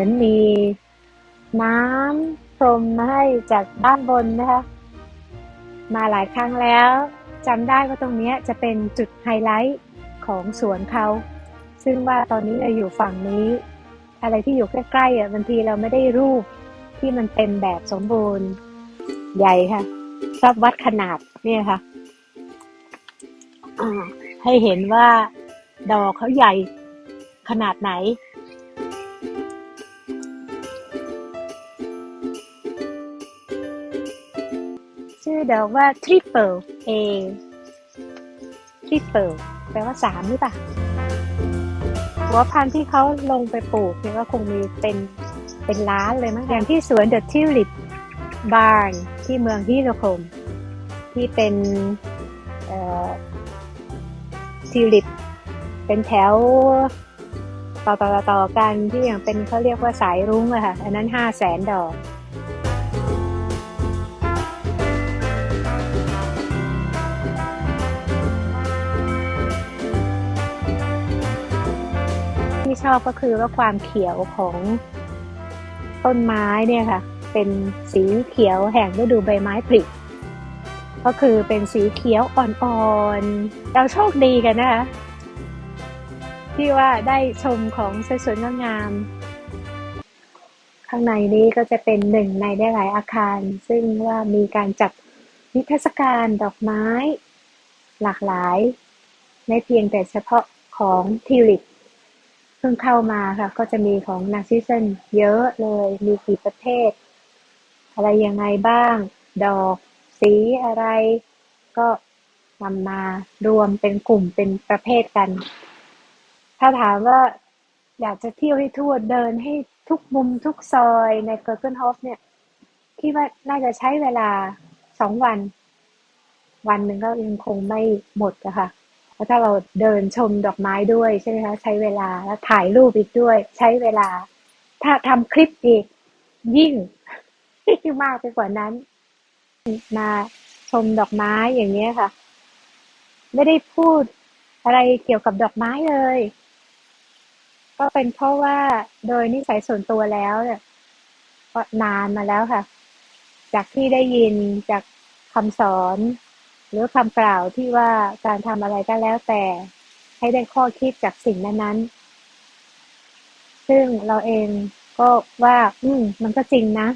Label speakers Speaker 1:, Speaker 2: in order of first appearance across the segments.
Speaker 1: มือนมีน้ำพรมมาให้จากด้านบนนะคะ มาหลายครั้งแล้วจำได้ว่าตรงนี้จะเป็นจุดไฮไลท์ของสวนเขา ซึ่งว่าตอนนี้เราอยู่ฝั่งนี้ อะไรที่อยู่ใกล้ๆอะบางทีเราไม่ได้รูปที่มันเป็นแบบสมบูรณ์ใหญ่ค่ะชอบวัดขนาดเนี่ยค่ะให้เห็นว่าดอกเขาใหญ่ขนาดไหน ชื่อดอกว่า triple A triple แปลว่าสามหรือเปล่าหัวพันธุ์ที่เขาลงไปปลูกเนี่ยก็คงมีเป็นเป็นล้านเลยมั้งอย่างที่สวน The Tulip Barn ที่เมืองฮิโรโคม ที่เป็นทิวลิปเป็นแถวต่อต่อต่อต่อกันที่อย่างเป็นเขาเรียกว่าสายรุ้งอะค่ะ อันนั้นห้าแสนดอก ชอบก็คือว่าความเขียวของต้นไม้เนี่ยค่ะ เป็นสีเขียวแห่งฤดูใบไม้ผลิก็คือเป็นสีเขียวอ่อนๆ เราโชคดีกันนะคะ ที่ว่าได้ชมของสวยๆงามๆข้างในนี้ก็จะเป็นหนึ่งในได้หลายอาคาร ซึ่งว่ามีการจัดนิทรรศการดอกไม้ หลากหลาย ไม่เพียงแต่เฉพาะของทิวลิป เพิ่งเข้ามาค่ะ ก็จะมีของนาซิซันเยอะเลย มีกี่ประเภท อะไรยังไงบ้าง ดอก สีอะไร ก็นำมารวมเป็นกลุ่มเป็นประเภทกัน ถ้าถามว่าอยากจะเที่ยวให้ทั่วเดินให้ทุกมุมทุกซอยในเกิร์เกิลฮอฟเนี่ยคิดว่าน่าจะใช้เวลาสองวัน วันหนึ่งก็ยังคงไม่หมดอะค่ะ เพราะถ้าเราเดินชมดอกไม้ด้วยใช่ไหมคะใช้เวลาแล้วถ่ายรูปอีกด้วย ใช้เวลา ถ้าทำคลิปอีกยิ่งยิ่งมากไปกว่านั้น มาชมดอกไม้อย่างเงี้ยค่ะ ไม่ได้พูดอะไรเกี่ยวกับดอกไม้เลย ก็เป็นเพราะว่าโดยนิสัยส่วนตัวแล้วเนี่ยก็นานมาแล้วค่ะ จากที่ได้ยินจากคำสอน หรือคำกล่าวที่ว่าการทำอะไรก็แล้วแต่ ให้ได้ข้อคิดจากสิ่งนั้นๆ ซึ่งเราเองก็ว่า อืม มันก็จริงนะ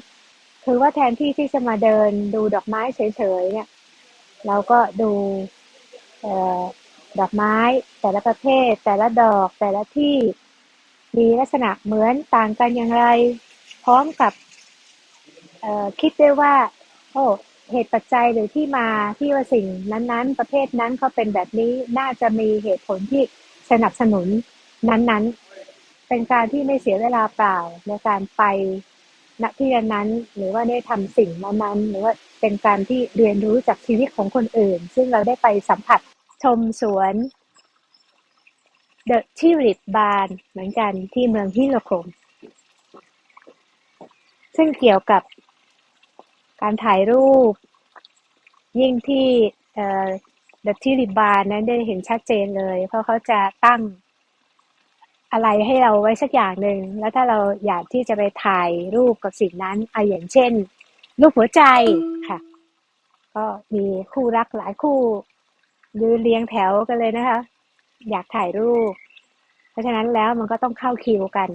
Speaker 1: คือว่าแทนที่ที่จะมาเดินดูดอกไม้เฉยๆเนี่ย เราก็ดูออดอกไม้ แต่ละประเภท แต่ละดอก แต่ละที่มีลักษณะเหมือนต่างกันอย่างไร พร้อมกับคิดด้วยว่า โอ้ เหตุปัจจัยหรือที่มาที่ว่าสิ่งนั้นๆ ประเภทนั้นเขาเป็นแบบนี้น่าจะมีเหตุผลที่สนับสนุนนั้นๆ เป็นการที่ไม่เสียเวลาเปล่าในการไปณที่นั้นหรือว่าได้ทำสิ่งนั้นๆหรือว่าเป็นการที่เรียนรู้จากชีวิตของคนอื่น ซึ่งเราได้ไปสัมผัสชมสวน The Tulip Barn เหมือนกันที่เมืองฮิโรโคมซึ่งเกี่ยวกับ การถ่ายรูป ยิ่งที่เอ่อ The Tulip Barn นั้นได้เห็นชัดเจนเลย เพราะเขาจะตั้งอะไรให้เราไว้สักอย่างหนึ่ง แล้วถ้าเราอยากที่จะไปถ่ายรูปกับสิ่งนั้นอะอย่างเช่น รูปหัวใจค่ะ ก็มีคู่รักหลายคู่ยืนเรียงแถวกันเลยนะคะ อยากถ่ายรูป เพราะฉะนั้นแล้วมันก็ต้องเข้าคิวกัน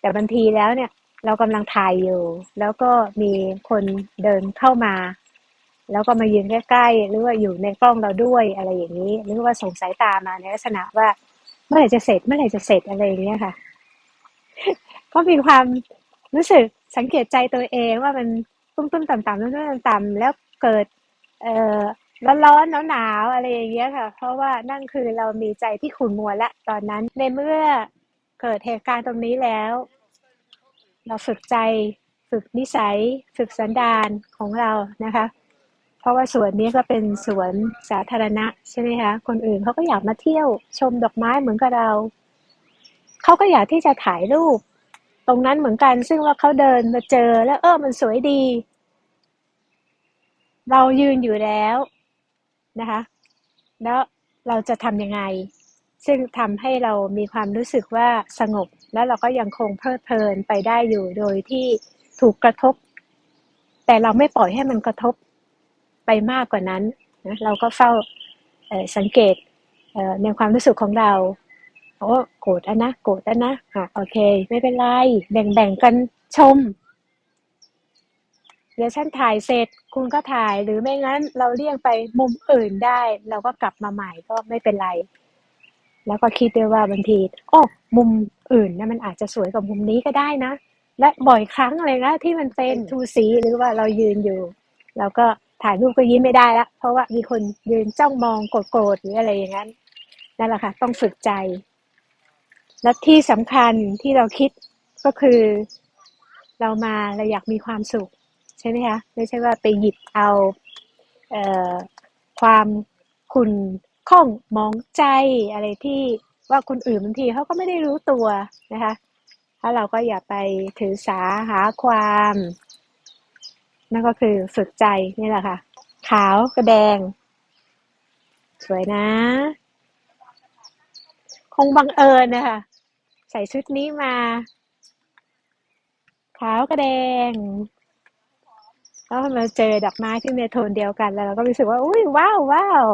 Speaker 1: แต่บางทีแล้วเนี่ย เรากำลังถ่ายอยู่ แล้วก็มีคนเดินเข้ามา แล้วก็มายืนใกล้ๆหรือว่าอยู่ในกล้องเราด้วยอะไรอย่างนี้ หรือว่าส่งสายตามาในลักษณะว่า เมื่อไหร่จะเสร็จเมื่อไหร่จะเสร็จอะไรอย่างเงี้ยค่ะ ก็มีความรู้สึกสังเกตใจตัวเองว่ามันตุ้มๆต่ำๆตุ้มๆต่ำๆแล้วเกิด เอ่อร้อนๆหนาวๆอะไรอย่างเงี้ยค่ะ เพราะว่านั่นคือเรามีใจที่ขุ่นมัวละตอนนั้นในเมื่อเกิดเหตุการณ์ตรงนี้แล้ว เราฝึกใจ ฝึกนิสัย ฝึกสันดานของเรานะคะ เพราะว่าสวนนี้ก็เป็นสวนสาธารณะใช่ไหมคะ คนอื่นเขาก็อยากมาเที่ยวชมดอกไม้เหมือนกับเรา เขาก็อยากที่จะถ่ายรูป ตรงนั้นเหมือนกัน ซึ่งว่าเขาเดินมาเจอแล้วเออมันสวยดี เรายืนอยู่แล้วนะคะ แล้วเราจะทำยังไง ซึ่งทำให้เรามีความรู้สึกว่าสงบ แล้วเราก็ยังคงเพลิดเพลินไปได้อยู่โดยที่ถูกกระทบ แต่เราไม่ปล่อยให้มันกระทบไปมากกว่านั้นนะเราก็เฝ้าสังเกตในความรู้สึกของเราโอ้โกรธนะโกรธนะอะโอเค ไม่เป็นไร แบ่งๆกันชมเดี๋ยวฉันถ่ายเสร็จคุณก็ถ่ายหรือไม่งั้น เราเลี่ยงไปมุมอื่นได้ เราก็กลับมาใหม่ก็ไม่เป็นไร แล้วก็คิดด้วยว่าบางทีโอ้มุม อื่นนะมันอาจจะสวยกว่ามุมนี้ก็ได้นะ และบ่อยครั้งเลยนะที่มันเป็นทูสีหรือว่าเรายืนอยู่เราก็ถ่ายรูปก็ยิ้มไม่ได้ละเพราะว่ามีคนยืนจ้องมองโกรธๆหรืออะไรอย่างนั้นนั่นแหละค่ะ ต้องฝึกใจ และที่สำคัญที่เราคิดก็คือ เรามาเราอยากมีความสุข ใช่ไหมคะไม่ใช่ว่าไปหยิบเอาเอ่อความขุ่นข้องหมองใจอะไรที่ ว่าคนอื่นบางทีเขาก็ไม่ได้รู้ตัวนะคะถ้าเราก็อย่าไปถือสาหาความ นั่นก็คือฝึกใจนี่แหละค่ะ ขาวกระแดง สวยนะ คงบังเอิญนะคะใส่ชุดนี้มา ขาวกระแดงแล้วเราเจอดอกไม้ที่ในโทนเดียวกันแล้วเราก็รู้สึกว่า อุ้ยว้าวว้าว